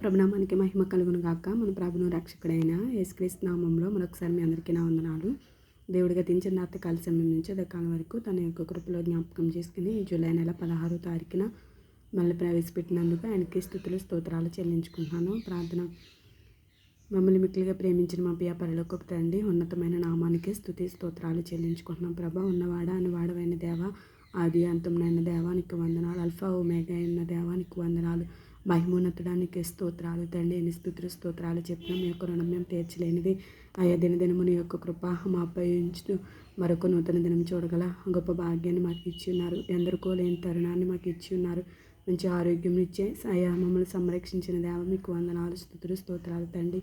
ప్రభునామానికి మహిమ కలుగును గాక. మన ప్రభును రక్షకుడైన యేసుక్రీస్తు నామంలో మరొకసారి మీ అందరికీ నా వందనాలు. గతించిన దించిన రాత్రికాల సమయం నుంచి ఉదయకాలం వరకు తన యొక్క కృపలో జ్ఞాపకం చేసుకుని జూలై నెల పదహారో తారీఖున మళ్ళీ ప్రవేశపెట్టినందుకు ఆయనకి స్థుతులు స్తోత్రాలు చెల్లించుకుంటున్నాను. ప్రార్థన. మమ్మల్ని మిక్కిలిగా ప్రేమించిన మా పియా పరలోకపు తండ్రి ఉన్నతమైన నామానికి స్థుతి స్తోత్రాలు చెల్లించుకుంటున్నాం. ప్రభా ఉన్నవాడ అని దేవ ఆది అంతమైన దేవానికి వందనాలు అల్ఫా ఓమేగా అయిన దేవానికి వందనాలు. మహిమోన్నతుడానికి స్తోత్రాలు తండ్రి ఎన్ని స్థుతులు స్తోత్రాలు చెప్పిన మీ యొక్క రుణం మేము తీర్చలేనిది. ఆయా దినదినము నీ యొక్క కృప మాపై ఉంచుతూ మరొక నూతన దినం చూడగల గొప్ప భాగ్యాన్ని మాకు ఇచ్చి ఉన్నారు. ఎందరికో లేని తరుణాన్ని మాకు ఇచ్చి ఉన్నారు. మంచి ఆరోగ్యం ఇచ్చే అయా మమ్మల్ని సంరక్షించిన దేవ మీకు వందనాలు స్థుతులు స్తోత్రాలు తండ్రి.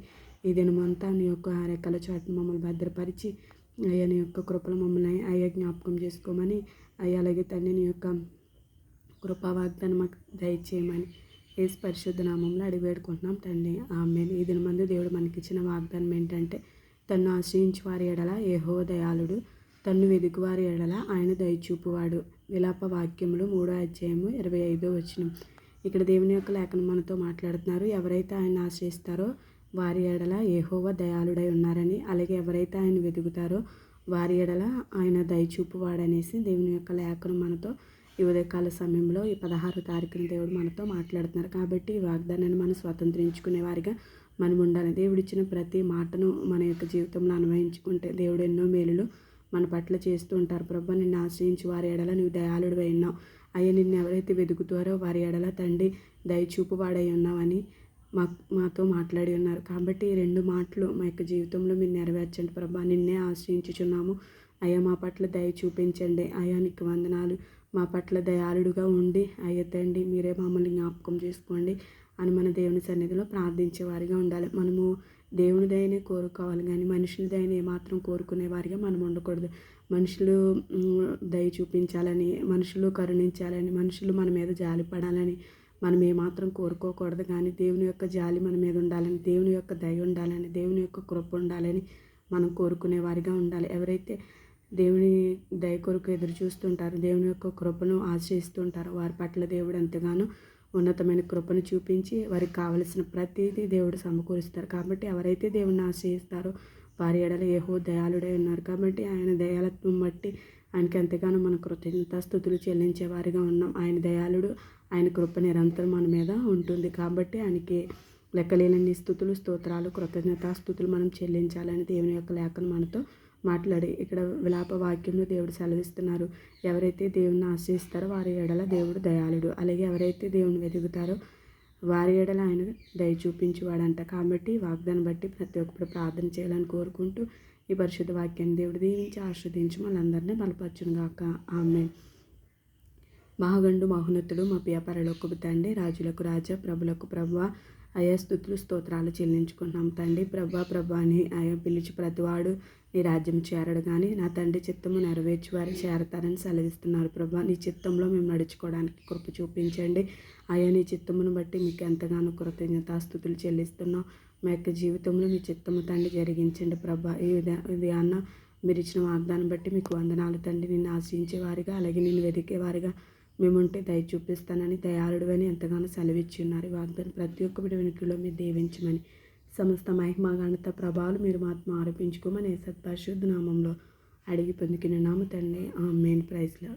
ఈ దినమంతా నీ యొక్క రెక్కల చోట మమ్మల్ని భద్రపరిచి అయ్యా నీ యొక్క కృపలు మమ్మల్ని అయ్యా జ్ఞాపకం చేసుకోమని అయ్యా అలాగే తండ్రి నీ యొక్క కృపా వాగ్దానం మాకు దయచేయమని ఏసు పరిశుద్ధ నామంలో అడిగి వేడుకుంటున్నాం తండ్రి. ఆమె ఈ దినమందు దేవుడు మనకిచ్చిన వాగ్దానం ఏంటంటే తన్ను ఆశ్రయించి వారి ఎడల ఏహో దయాళుడు తన్ను వెదుగువారి ఎడల ఆయన దయచూపువాడు. విలాప వాక్యములు మూడో అధ్యాయము ఇరవై ఐదో వచ్చిన ఇక్కడ దేవుని యొక్క లేఖనం మనతో మాట్లాడుతున్నారు. ఎవరైతే ఆయన ఆశ్రయిస్తారో వారి ఎడల ఏహోవ దయాళుడై ఉన్నారని అలాగే ఎవరైతే ఆయన వెతుకుతారో వారి ఎడల ఆయన దయచూపువాడనేసి దేవుని యొక్క లేఖనం మనతో ఈ ఉదయకాల సమయంలో ఈ పదహారు తారీఖున దేవుడు మనతో మాట్లాడుతున్నారు. కాబట్టి ఈ వాగ్దానాన్ని మనం స్వతంత్రించుకునే వారిగా మనం ఉండాలి. దేవుడిచ్చిన ప్రతి మాటను మన యొక్క జీవితంలో అనుభవించుకుంటే దేవుడు ఎన్నో మేలులు మన పట్ల చేస్తూ ఉంటారు. ప్రభు నిన్ను ఆశ్రయించి వారి ఎడల నువ్వు దయాళుడు అయినావు. అయ్యా నిన్ను ఎవరైతే వెతుకుతారో వారి ఎడల తండ్రి దయచూపు వాడై ఉన్నావని మా మాతో మాట్లాడి ఉన్నారు. కాబట్టి ఈ రెండు మాటలు మా యొక్క జీవితంలో మీరు నెరవేర్చండి. ప్రభా నిన్నే ఆశ్రయించుచున్నాము. అయ్యా మా పట్ల దయ చూపించండి. అయ్యా నీకు వందనాలు. మా పట్ల దయాళుడుగా ఉండి అయ్యా మీరే మమ్మల్ని జ్ఞాపకం చేసుకోండి అని మన దేవుని సన్నిధిలో ప్రార్థించేవారిగా ఉండాలి. మనము దేవుని దయనే కోరుకోవాలి కానీ మనుషుల దయని ఏమాత్రం కోరుకునే వారిగా మనం ఉండకూడదు. మనుషులు దయ చూపించాలని మనుషులు కరుణించాలని మనుషులు మన మీద జాలి పడాలని మనం ఏమాత్రం కోరుకోకూడదు కానీ దేవుని యొక్క జాలి మన మీద ఉండాలని దేవుని యొక్క దయ ఉండాలని దేవుని యొక్క కృప ఉండాలని మనం కోరుకునేవారిగా ఉండాలి. ఎవరైతే దేవుని దయ కొరకు ఎదురు చూస్తుంటారు. దేవుని యొక్క కృపను ఆశ్రయిస్తుంటారు. వారి పట్ల దేవుడు ఎంతగానో ఉన్నతమైన కృపను చూపించి వారికి కావలసిన ప్రతిదీ దేవుడు సమకూరుస్తారు. కాబట్టి ఎవరైతే దేవుడిని ఆశ్రయిస్తారో వారి ఎడల ఏహో దయాళుడై ఉన్నారు. కాబట్టి ఆయన దయాలత్వం బట్టి ఆయనకి ఎంతగానో మన కృతజ్ఞతాస్థుతులు చెల్లించే వారిగా ఉన్నాం. ఆయన దయాళుడు ఆయన కృప నిరంతరం మన మీద ఉంటుంది. కాబట్టి ఆయనకి లెక్కలేనన్ని స్థుతులు స్తోత్రాలు కృతజ్ఞతాస్థుతులు మనం చెల్లించాలని దేవుని యొక్క లేఖను మనతో మాట్లాడి ఇక్కడ విలాప వాక్యంలో దేవుడు సెలవిస్తున్నారు. ఎవరైతే దేవుణ్ణి ఆశ్రయిస్తారో వారి ఎడల దేవుడు దయాళుడు. అలాగే ఎవరైతే దేవుని వెతుకుతారో వారి ఎడల ఆయన దయ చూపించేవాడంట. కాబట్టి వాగ్దాన్ని బట్టి ప్రతి ఒక్కరు ప్రార్థన చేయాలని కోరుకుంటూ ఈ పరిశుద్ధ వాక్యాన్ని దేవుడు దీవించి ఆశ్రదించి మనందరినీ బలపరచును గాక ఆమె మహాగండు మహోన్నతుడు మా పియపరలోకి తండ్రి రాజులకు రాజా ప్రభులకు ప్రభువ అయా స్థుతులు స్తోత్రాలు చెల్లించుకున్నాం తండ్రి. ప్రభా ప్రభా అని ఆయా పిలిచి ప్రతివాడు నీ రాజ్యం చేరడు కానీ నా తండ్రి చిత్తము నెరవేర్చి వారు చేరతారని సెలవిస్తున్నారు. ప్రభా నీ చిత్తంలో మేము నడుచుకోవడానికి కృప చూపించండి. ఆయా నీ చిత్తమును బట్టి మీకు ఎంతగానో కృతజ్ఞతాస్థుతులు చెల్లిస్తున్నాం. మా యొక్క జీవితంలో మీ చిత్తము తండ్రి జరిగించండి ప్రభా. ఈ విధా అన్న మీరు ఇచ్చిన వాగ్దానం బట్టి మీకు వందనాలు తండ్రి. నిన్ను ఆశ్రయించే వారిగా అలాగే నిన్ను వెతికే వారిగా మేముంటే దయ చూపిస్తానని తయారుడు అని ఎంతగానో సెలవిచ్చి ఉన్నారు వాగ్దానం ప్రతి ఒక్క బిడ్డ వెనుకలో మీరు దీవించమని సమస్త మహిమ గణత ప్రభావాలు మీరు మాత్రం ఆరోపించుకోమని సత్పరిశుద్ధ నామంలో అడిగి పొందుకునే నామ తండ్రి ఆ మెయిన్ ప్రైజ్లో